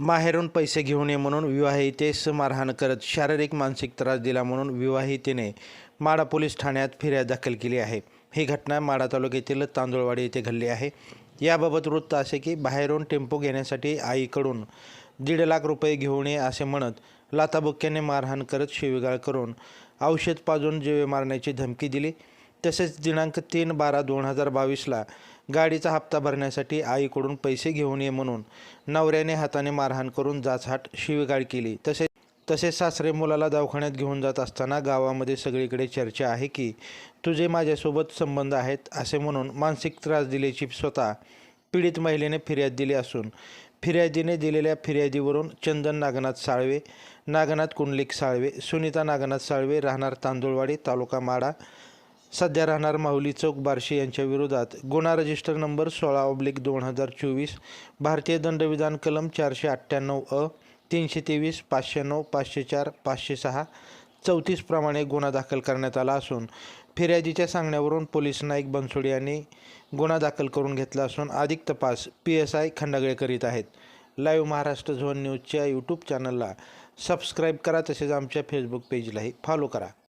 माहेरून पैसे घेऊ नये म्हणून विवाहितेस मारहाण करत शारीरिक मानसिक त्रास दिला म्हणून विवाहितेने माडा पोलीस ठाण्यात फिर्याद दाखल केली आहे. ही घटना माडा तालुक्यातील तांदुळवाडी येथे घडली आहे. याबाबत वृत्त असे की बाहेरून टेम्पो घेण्यासाठी आईकडून दीड लाख रुपये घेऊन ये असे म्हणत लाताबुक्क्याने मारहाण करत शिवीगाळ करून औषध पाजून जीवे मारण्याची धमकी दिली. तसेच दिनांक तीन बारा दोन हजार बावीसला गाडीचा हप्ता भरण्यासाठी आईकडून पैसे घेऊन ये म्हणून नवऱ्याने हाताने मारहाण करून जाचहाट शिवीगाळ केली. तसेच तसेच सासरे मुलाला दवाखान्यात घेऊन जात असताना गावामध्ये सगळीकडे चर्चा आहे की तुझे माझ्यासोबत संबंध आहेत असे म्हणून मानसिक त्रास दिल्याची स्वतः पीडित महिलेने फिर्याद दिली असून फिर्यादीने दिलेल्या फिर्यादीवरून चंदन नागनाथ साळवे नागनाथ कुंडलिक साळवे सुनीता नागनाथ साळवे राहणार तांदुळवाडी तालुका माडा सध्या राहणार माहुली चौक बार्शी यांच्या विरोधात गुन्हा रजिस्टर नंबर सोळा ऑब्लिक दोन हजार चोवीस भारतीय दंडविधान कलम चारशे अठ्ठ्याण्णव अ तीनशे तेवीस पाचशे नऊ पाचशे चार पाचशे सहा चौतीसप्रमाणे गुन्हा दाखल करण्यात आला असून फिर्यादीच्या सांगण्यावरून पोलीस नाईक बनसोडे यांनी गुन्हा दाखल करून घेतला असून अधिक तपास पी एस आय खंडागळे करीत आहेत. लाईव्ह महाराष्ट्र झोन न्यूजच्या यूट्यूब चॅनलला सबस्क्राईब करा तसेच आमच्या फेसबुक पेजलाही फॉलो करा.